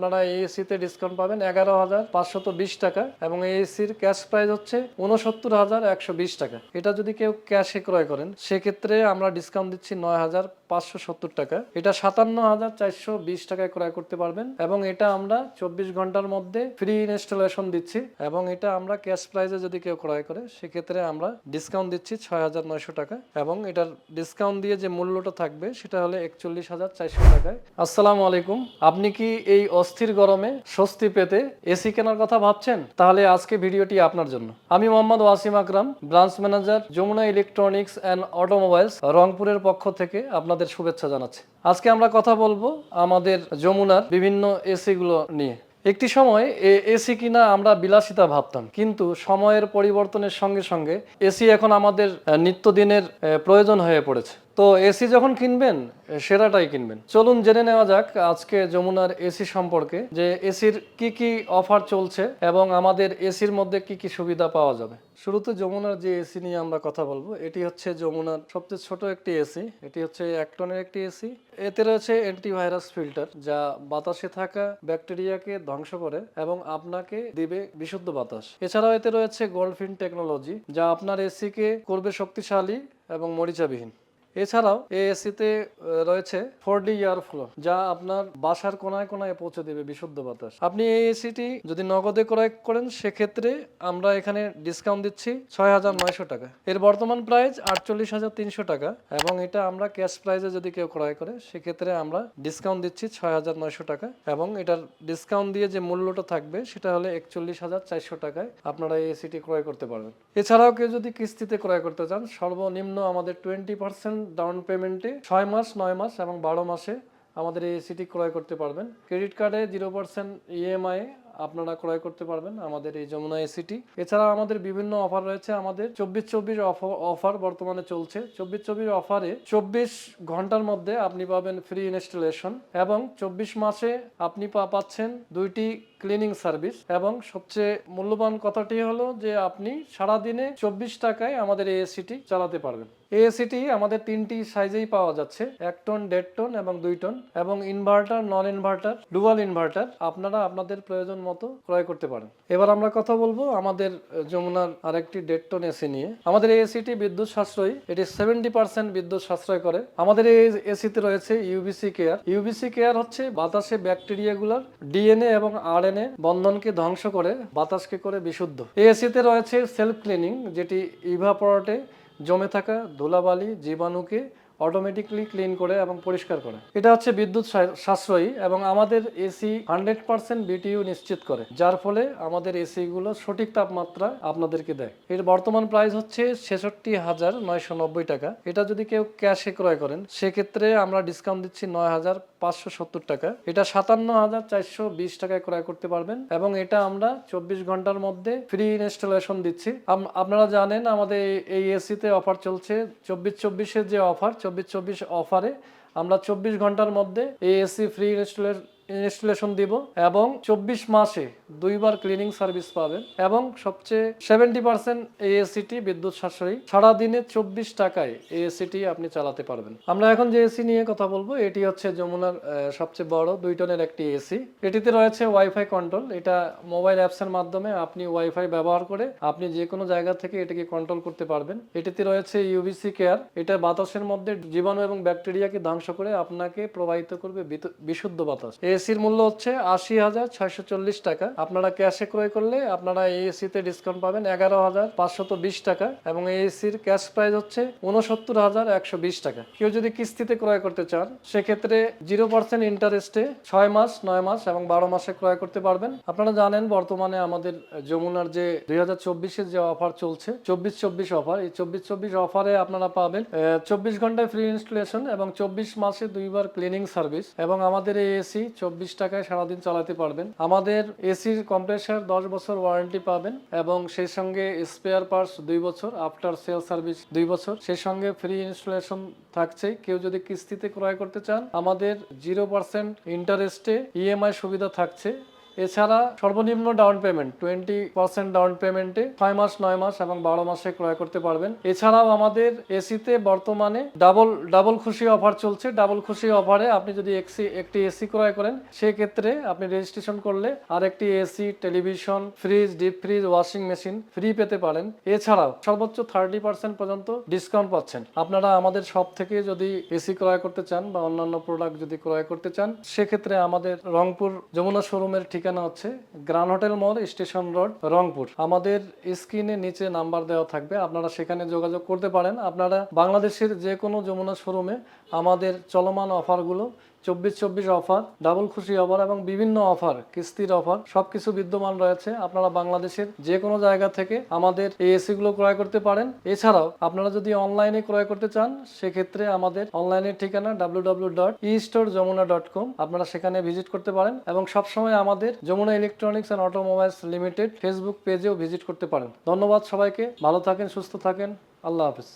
আপনারা এএসিতে ডিসকাউন্ট পাবেন এগারো হাজার পাঁচশত বিশ টাকা এবং এএসির ক্যাশ প্রাইস হচ্ছে উনসত্তর হাজার একশো বিশ টাকা। এটা যদি কেউ ক্যাশে ক্রয় করেন, সেক্ষেত্রে আমরা ডিসকাউন্ট দিচ্ছি নয় হাজার পাঁচশো সত্তর টাকা। এটা সাতান্ন হাজার চারশো বিশ টাকায় ক্রয় করতে পারবেন এবং এটা আমরা চব্বিশ ঘণ্টার মধ্যে ফ্রি ইনস্টলেশন দিচ্ছি এবং এটা আমরা ক্যাশ প্রাইসে যদি কেউ ক্রয় করে, সেক্ষেত্রে আমরা ডিসকাউন্ট দিচ্ছি ছয় হাজার নয়শো টাকা এবং এটার ডিসকাউন্ট দিয়ে যে মূল্যটা থাকবে, সেটা হলে একচল্লিশ হাজার চারশো টাকায়। আসসালামু আলাইকুম। আপনি কি এই অস্থির গরমে স্বস্তি পেতে এসি কেনার কথা ভাবছেন? তাহলে আজকে ভিডিওটি আপনার জন্য। আমি Mohammad Wasim Akram, branch manager, Jamuna electronics and automobiles, রংপুরের পক্ষ থেকে আপনাদের শুভেচ্ছা জানাচ্ছি। আজকে আমরা কথা বলব আমাদের যমুনার বিভিন্ন এসি গুলো নিয়ে। একটি সময় এ এসি কিনা আমরা বিলাসিতা ভাবতাম, কিন্তু সময়ের পরিবর্তনের সঙ্গে সঙ্গে এসি এখন আমাদের নিত্যদিনের প্রয়োজন হয়ে পড়েছে। তো এসি যখন কিনবেন সেরাটাই কিনবেন। চলুন জেনে নেওয়া যাক আজকে যমুনার এসি সম্পর্কে যে এসির কি কি অফার চলছে এবং আমাদের এসির মধ্যে কি কি সুবিধা পাওয়া যাবে। শুরুতে যমুনার যে এসি নিয়ে আমরা কথা বলব, এটি হচ্ছে যমুনার সবচেয়ে ছোট একটি এসি। এটি হচ্ছে এক টনের একটি এসি। এতে রয়েছে অ্যান্টিভাইরাস ফিল্টার যা বাতাসে থাকা ব্যাকটেরিয়াকে ধ্বংস করে এবং আপনাকে দিবে বিশুদ্ধ বাতাস। এছাড়াও এতে রয়েছে গোল্ডফিন টেকনোলজি যা আপনার এসিকে করবে শক্তিশালী এবং মরিচাবিহীন। এছাড়াও এই এসিতে রয়েছে ফোর ডি ইয়ার ফ্লো যা আপনার বাসার কোনায় কোনায় পৌঁছে দেবে বিশুদ্ধ বাতাস। আপনি এই এসিটি যদি নগদে ক্রয় করেন, সেক্ষেত্রে আমরা এখানে ডিসকাউন্ট দিচ্ছি ছয় হাজার নয়শো টাকা। এর বর্তমান প্রাইস আটচল্লিশ হাজার তিনশো টাকা এবং এটা আমরা ক্যাশ প্রাইসে যদি কেউ ক্রয় করে, সেক্ষেত্রে আমরা ডিসকাউন্ট দিচ্ছি ছয় হাজার নয়শো টাকা এবং এটার ডিসকাউন্ট দিয়ে যে মূল্যটা থাকবে, সেটা হলে একচল্লিশ হাজার চারশো টাকায় আপনারা এই এসিটি ক্রয় করতে পারবেন। এছাড়াও কেউ যদি কিস্তিতে ক্রয় করতে চান, সর্বনিম্ন আমাদের টোয়েন্টি পার্সেন্ট ডাউন পেমেন্টে ছয় মাস, নয় মাস এবং বারো মাসে আমাদের এই এসিটি ক্রয় করতে পারবেন। ক্রেডিট কার্ডে জিরো পার্সেন্ট ইএমআই আপনারা ক্রয় করতে পারবেন আমাদের এই যমুনা এসিটি এছাড়া আমাদের বিভিন্ন অফার রয়েছে। আমাদের চব্বিশ চব্বিশ অফার বর্তমানে চলছে। চব্বিশ চব্বিশ অফারে চব্বিশ ঘণ্টার মধ্যে আপনি পাবেন ফ্রি ইনস্টলেশন এবং চব্বিশ মাসে আপনি পাচ্ছেন দুইটি ক্লিনিং সার্ভিস এবং সবচেয়ে মূল্যবান কথাটি হলো যে আপনি সারাদিনে চব্বিশ টাকায় আমাদের এই এসিটি চালাতে পারবেন। এসিটি আমাদের তিনটি সাইজেই পাওয়া যাচ্ছে। এক টন দেড় টন এবং দুই টন এবং inverter non inverter dual inverter আপনারা আপনাদের প্রয়োজন মতো ক্রয় করতে পারেন। এবার আমরা কথা বলব আমাদের যমুনার আরেকটি দেড় টন এসি নিয়ে। আমাদের এসিটি বিদ্যুৎ সাশ্রয়ী, এটি সেভেন্টি পার্সেন্ট বিদ্যুৎ সাশ্রয় করে। আমাদের এই এসিতে রয়েছে ইউবিসি কেয়ার ইউবিসি কেয়ার হচ্ছে বাতাসে ব্যাকটেরিয়াগুলোর ডিএনএ এবং আরএনএ বন্ধনকে ধ্বংস করে, বাতাসকে করে বিশুদ্ধ। এই এসিতে রয়েছে সেলফ ক্লিনিং যেটি ইভাপরটে জমে থাকা ধুলাবালি জীবাণুকে অটোমেটিকলি ক্লিন করে এবং পরিষ্কার করে। এটা হচ্ছে বিদ্যুৎ সাশ্রয়ী এবং আমাদের এসি হান্ড্রেড পার্সেন্ট বিটিইউ নিশ্চিত করে, যার ফলে আমাদের এসি গুলো সঠিক তাপমাত্রা আপনাদেরকে দেয়। এর বর্তমান প্রাইস হচ্ছে ছেষট্টি হাজার নয়শো নব্বই টাকা। এটা যদি কেউ ক্যাশে ক্রয় করেন, সেক্ষেত্রে আমরা ডিসকাউন্ট দিচ্ছি নয় হাজার পাঁচশো সত্তর টাকা। এটা সাতান্ন হাজার চারশো বিশ টাকায় ক্রয় করতে পারবেন এবং এটা আমরা চব্বিশ ঘণ্টার মধ্যে ফ্রি ইনস্টলেশন দিচ্ছি। আপনারা জানেন আমাদের এই এসিতে অফার চলছে, চব্বিশ চব্বিশের যে অফার চব্বিশ চব্বিশ অফারে আমরা চব্বিশ ঘণ্টার মধ্যে এএসি এসি ফ্রি ইনস্টলেশন দিব এবং চব্বিশ মাসে দুইবার ক্লিনিং সার্ভিস পাবেন এবং সবচেয়ে সেভেন্টি পার্সেন্ট এএসিটি বিদ্যুৎ সাশ্রয়ী। সারাদিনে চব্বিশ টাকায় এএসিটি আপনি চালাতে পারবেন। আমরা এখন যে এসি নিয়ে কথা বলব, এটি হচ্ছে যমুনার সবচেয়ে বড় দুই টনের একটি এসি। এটিতে রয়েছে ওয়াইফাই কন্ট্রোল। এটা মোবাইল অ্যাপস এর মাধ্যমে আপনি ওয়াইফাই ব্যবহার করে আপনি যে কোনো জায়গা থেকে এটাকে কন্ট্রোল করতে পারবেন। এটিতে রয়েছে ইউভিসি কেয়ার। এটা বাতাসের মধ্যে জীবাণু এবং ব্যাকটেরিয়াকে ধ্বংস করে আপনাকে প্রবাহিত করবে বিশুদ্ধ বাতাস। এসির মূল্য হচ্ছে আশি হাজার ছয়শো চল্লিশ টাকা। আপনারা ক্যাশে ক্রয় করলে আপনারা এই এসিতে ডিসকাউন্ট পাবেন এগারো হাজার পাঁচশত বিশ টাকা এবং এই এসির ক্যাশ প্রাইস হচ্ছে উনসত্তর হাজার একশো বিশ টাকা। কেউ যদি কিস্তিতে ক্রয় করতে চান, সেক্ষেত্রে জিরো পার্সেন্ট ইন্টারেস্টে ছয় মাস, নয় মাস এবং বারো মাসে ক্রয় করতে পারবেন। আপনারা জানেন বর্তমানে আমাদের যমুনার যে দুই হাজার চব্বিশের যে অফার চলছে, চব্বিশ চব্বিশ অফার এই চব্বিশ চব্বিশ অফারে আপনারা পাবেন চব্বিশ ঘন্টায় ফ্রি ইনস্টলেশন এবং চব্বিশ মাসে দুইবার ক্লিনিং সার্ভিস এবং আমাদের এই এসি চব্বিশ টাকায় সারাদিন চালাতে পারবেন। আমাদের এসির কম্প্রেসার দশ বছর ওয়ারেন্টি পাবেন এবং সেই সঙ্গে স্পেয়ার পার্টস দুই বছর আফটার সেল সার্ভিস দুই বছর। সেই সঙ্গে ফ্রি ইনস্টলেশন থাকছে। কেউ যদি কিস্তিতে ক্রয় করতে চান, আমাদের জিরো পার্সেন্ট ইন্টারেস্টে ইএমআই সুবিধা থাকছে। এছাড়া সর্বনিম্ন down payment twenty percent down পেমেন্টে ছয় মাস, নয় মাস এবং বারো মাসে ক্রয় করতে পারবেন। এছাড়াও আমাদের এসিতে বর্তমানে ডাবল ডাবল খুশি অফার চলছে। ডাবল খুশি অফারে আপনি যদি এক্সি একটি এসি ক্রয় করেন, সেক্ষেত্রে আপনি রেজিস্ট্রেশন করলে আর একটি AC television fridge deep fridge washing machine free পেতে পারেন। এছাড়াও সর্বোচ্চ থার্টি পার্সেন্ট পর্যন্ত ডিসকাউন্ট পাচ্ছেন। আপনারা আমাদের সব থেকে যদি এসি ক্রয় করতে চান বা অন্যান্য প্রোডাক্ট যদি ক্রয় করতে চান, সেক্ষেত্রে আমাদের রংপুর যমুনা শোরুমের ঠিকানা হচ্ছে grand hotel mall, station road, Rangpur. আমাদের স্ক্রিনে নিচে নাম্বার দেওয়া থাকবে, আপনারা সেখানে যোগাযোগ করতে পারেন। আপনারা বাংলাদেশের যে কোনো যমুনা শোরুমে আমাদের চলমান অফারগুলো চব্বিশ চব্বিশ অফার, ডাবল খুশি অফার এবং বিভিন্ন অফার, কিস্তির অফার, সবকিছু বিদ্যমান রয়েছে আপনারা বাংলাদেশের যে কোনো জায়গা থেকে আমাদের এই এসি গুলো ক্রয় করতে পারেন। এছাড়াও আপনারা যদি অনলাইনে ক্রয় করতে চান, সেক্ষেত্রে আমাদের অনলাইনের ঠিকানা W W dot E store Jamuna dot com আপনারা সেখানে ভিজিট করতে পারেন এবং সবসময় আমাদের Jamuna electronics and automobiles limited Facebook পেজেও visit করতে পারেন। ধন্যবাদ সবাইকে, ভালো থাকেন, সুস্থ থাকেন, আল্লাহ হাফিজ।